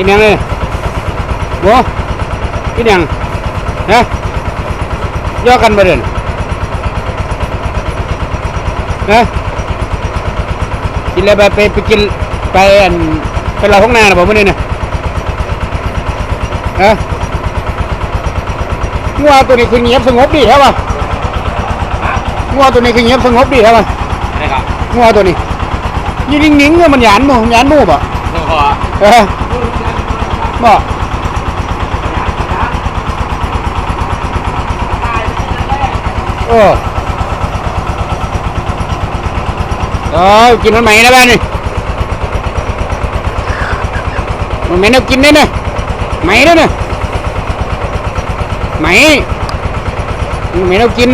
กินยังเลยโบกินยังฮะย่อกันมาเดินฮะกินอะไรไปไปไปกินไปอันไปเราห้องน้ำหรือเปล่าเมื่อนี้เนี่ยฮะงัวตัวนี้คือเงียบสงบดีใช่ป่ะงัวตัวนี้คือเงียบสงบดีใช่ป่ะได้ครับงัวตัวนี้อยี่นิ่งๆเนี่ยมันหยานหมูหยานหมูบ่แล้วก็เออ บ่เออเออกินมันใหม่นะบ้านนี่มันไม่น่ากินได้เนี่ยไหมแล้วเนี่ยไหมมันไม่น่ากิน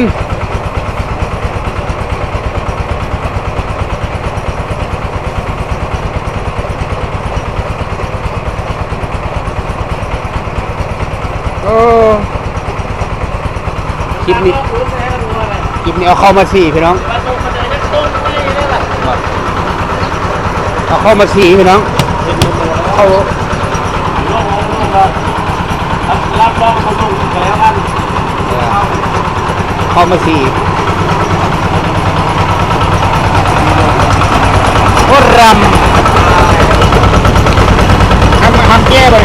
โอ้ คลิปนี้คลิปนี้เอาเข้ามาสี่พี่น้องเอาเข้ามาสี่พี่น้องเข้ารับรองเขาลงแล้วกันเข้ามาสี่โคตรรำทำทำแก้ไป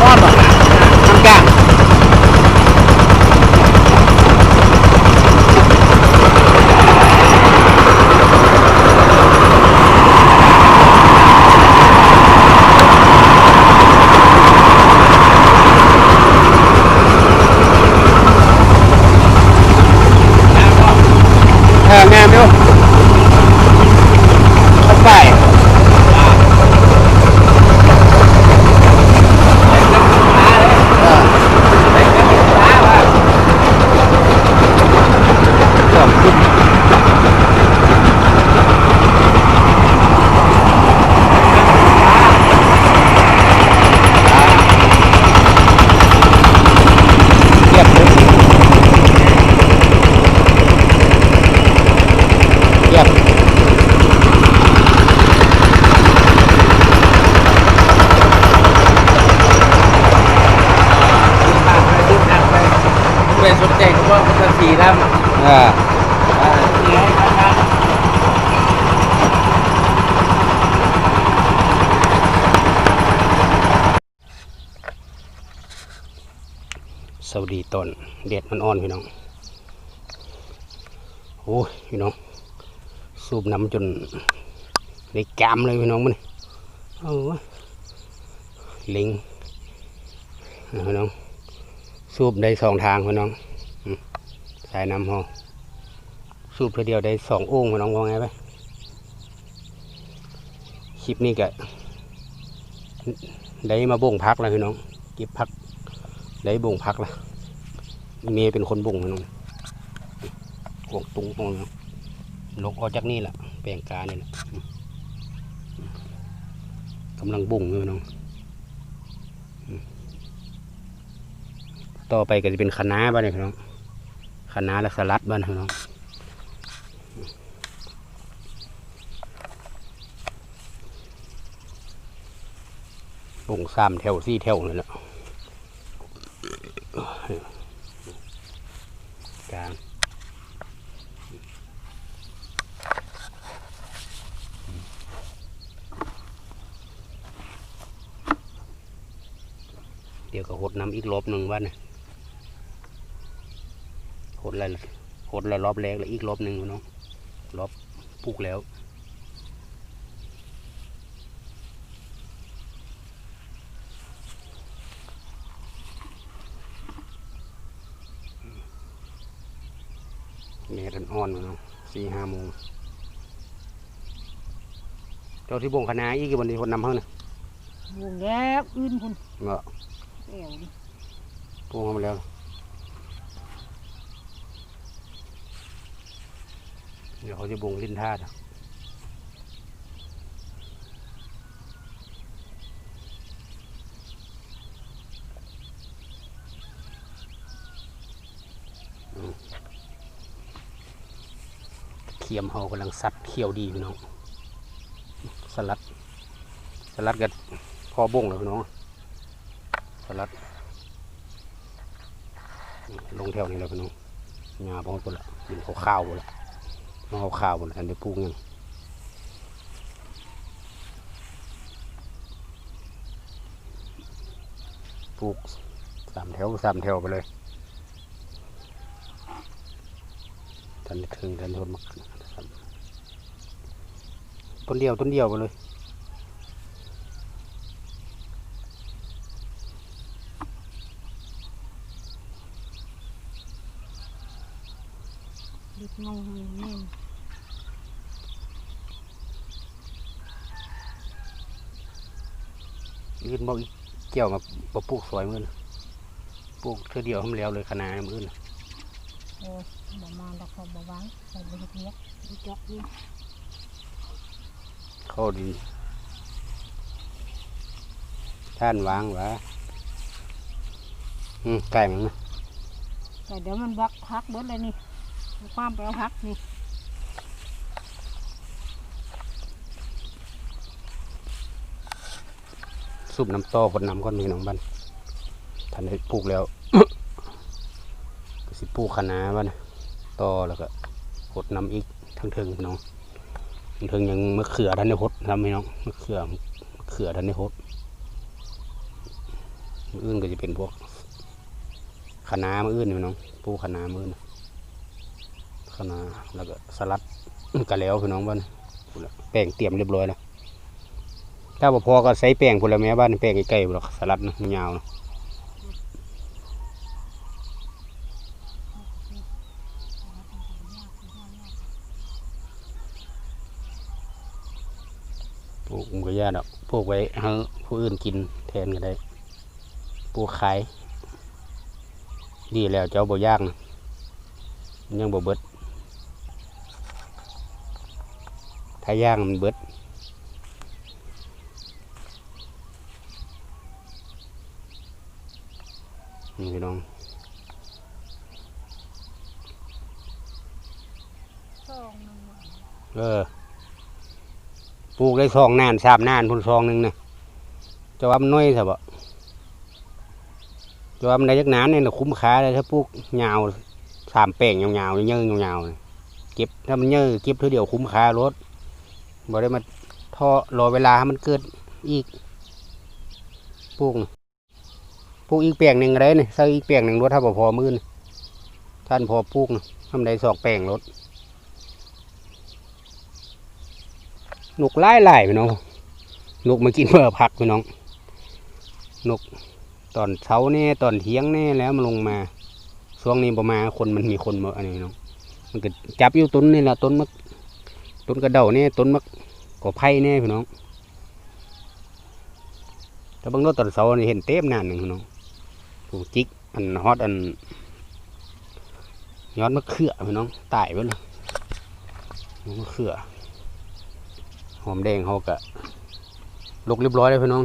ร้อนป่ะทำกลางเอองามอยู่เข้าไปขอบคุณเรียบเลยเรียบ เป็น สนใจก็ว่ามันสีดำอ่าสวัสดีต้นเด็ดมันอ่อนพี่น้องโอ้ยพี่น้อง สูบน้ำจนได้กามเลยพี่น้องมันโอ้ยลิงนะพี่น้อง สูบได้สองทางพี่น้องอืม สายน้ำหอสูบเพื่อเดียวได้สองโอ่งพี่น้องว่าไงไปคลิปนี้ก็ได้มาบ่งพักแล้วพี่น้องเก็บพักได้บ่งพักล้วเมย์เป็นคนบ่งพี่น้องกวงตุงตรงลกออกจากนี่แหละแปลงกาเนี่แหละอืมกำลังบ่งอยู่พี่น้องต่อไปก็จะเป็นคณะบ้านนี่พี่น้อง คณะและสลัดบ้านพี่น้องปุ่งสามแถวสี่แถวเลยละกลางเดี๋ยวก็หดน้ำอีกรอบหนึ่งบ้านนี่ย หดอะไรหดอะไรรอบแรกแล้วอีกรอบหนึ่งพี่น้องรอบปลูกแล้วแม่ดันอ่อนพี่น้องสี่ห้าโมงเจ้าที่บ่งคณะอีกกี่วันนี้คนนำเขาเนี่ยวงแล้วอื่นคุณเนาะเอวดิบ่งเขามาแล้ว เดี๋ยวเขาจะบงลิ้นท่าดเขียมเขากำลังซัดเขียวดีพี่น้องสลัด สลัดกับพอบงแล้วพี่น้องสลัด ลงแถวนี้แล้วพี่น้องงาพอหมดละกินข้าวๆหมดล มาเอาข่าวบนทันได้ปลูกยังปลูกสามแถวสามแถวไปเลยทันถึงทันได้ทนมากต้นเดียวต้นเดียวไปเลย เด็กงงแม่นอื่นบอกอีกเกี่ยวมาบ่ปลูกสวยมือนะปลูกเท่อเดียวทำแล้วเลยคณะน้ามือนะโอ้บ่มาดอกเขาบ่วางใส่บ่เฮ็ดเวียกอีจอกอยู่เข้าดีท่านวางวะอืมไก่มันนะแต่เดี๋ยวมันบักพักเบิดเลยนี่เอา ความไปเอาพักนี่สูบน้ำต่อผลน้ำก้อนมีน้องบ้านท่านได้ปลูกแล้ว ก็สิปลูกคะน้าบ้านต่อแล้วก็หดน้ำอีกทั้งเทิงน้องทั้งเทิงยังมะเขือท่านได้หดทำพี่น้องมะเขือมะเขือท่านได้หดมืออื่นก็จะเป็นพวกคะน้ามืออื่นพี่น้องปลูกคะน้ามืออื่นะน้าแล้วก็สลัดก็แล้วพี่น้องบ้านนล่แป้งเตรียมเรียบร้อยแล้วถ้าพอก็ใส่แป้งพุ่นละแม่บ้านแป้งใกล้ๆหรอกสลัดนะมันยาวนะปลูกมันก็ยากดอกปลูกไว้ให้ผู้อื่นกินแทนก็ได้ปลูกขายดีแล้วเจ้าบ่ยากนะยังบ่เบิด ถ้าย่างมันเบิดนี่พี่น้องซองนึงเออปลูกได้สองนานสามนานพุ่นซองหนึ่งนะจะว่ามันน้อยใช่ปะจะว่ามันได้ยักนานเนี่ยนะคุ้มค่าเลยถ้าปลูกยาวสามแป้งยาวๆเยอะๆยาวๆน่ะเก็บถ้ามันเยอะเก็บเท่าเดียวคุ้มค่ารถ บ่ได้มาท่อรอเวลาให้มันเกิดอีกปลูกน่ะปลูกอีกแปลงหนึ่งก็ได้เนี่ใส่อีกแปลงหนึ่งรถถ้าบ่พอมื่นท่านพอปลูกทำได้สองแปลงรถนกไล่ไล่พี่น้องนกมากินเบอร์ผักพี่น้องนกตอนเช้าแน่ตอนเที่ยงแน่แล้วมันลงมาช่วงนี้ประมาณคนมันมีคนมาอันนี้น้องมันก็จับอยู่ต้นนี่แหละต้นมัก ต้นกระเดาเนี่ยต้นมักก่อไผ่แน่พี่น้องแต่บางโน้ตตอนเช้านี่เห็นเต็มนานหนึ่งพี่น้องผูจิกอันฮอตอันยอดมะเขือพี่น้องตายไปเลยมะเขือหอมแดงเขากะลกเรียบร้อยแล้วพี่น้อง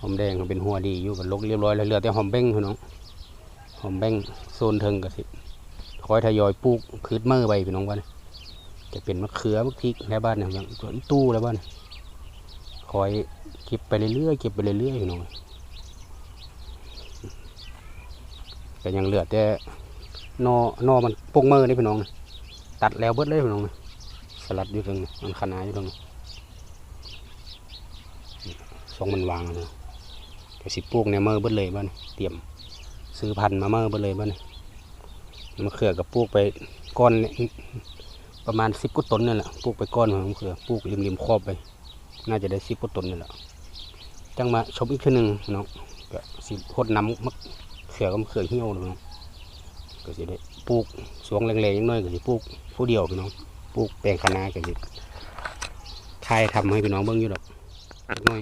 หอมแดงเป็นหัวดีอยู่กับลกเรียบร้อยแล้วเหลือแต่หอมเบ้งพี่น้องหอมเบ้งโซนเทิงกะสิคอยทยอยปลูกคืดมือไปพี่น้องบ้าน จะเป็นมะเขือมะพริกในบ้านเนี่ยย่างสวนตู้แล้วบ้านคอยเก็บไปเรื่อยๆเก็บไปเรื่อยๆพี่น้องแต่ยังเหลือแต่นอนอมันปงเมือนี่พี่น้องตัดแล้วเบิดเลยพี่น้องสลัดอยู่ตรงนี้มันขนาดอยู่ตรงนี้ทรงมันวางนะเดี๋ยวสิปลูกในเมื่อเบิดเลยบ้านเตรียมซื้อพันธุ์มาเมื่อเบิดเลยบ้านมะเขือกับปลูกไปก้อนเนี่ย ประมาณสิบกุตนนี่แหละปลูกไปก้อนของมะเขือปลูกริมๆครอบไป น่าจะได้สิบกุตนนี่แหละจังมาชมอีกทีหนึ่งเนาะก็สิพดน้ำมะเขือกับมะเขือเหี่ยวเนาะก็จะได้ปลูกสวงแรงๆนิดหน่อยก็สิปลูกผู้เดียวพี่น้องปลูกแปลงคะน้ากันดิทายทำให้พี่น้องเบิ่งอยู่ดอกเล็กน้อย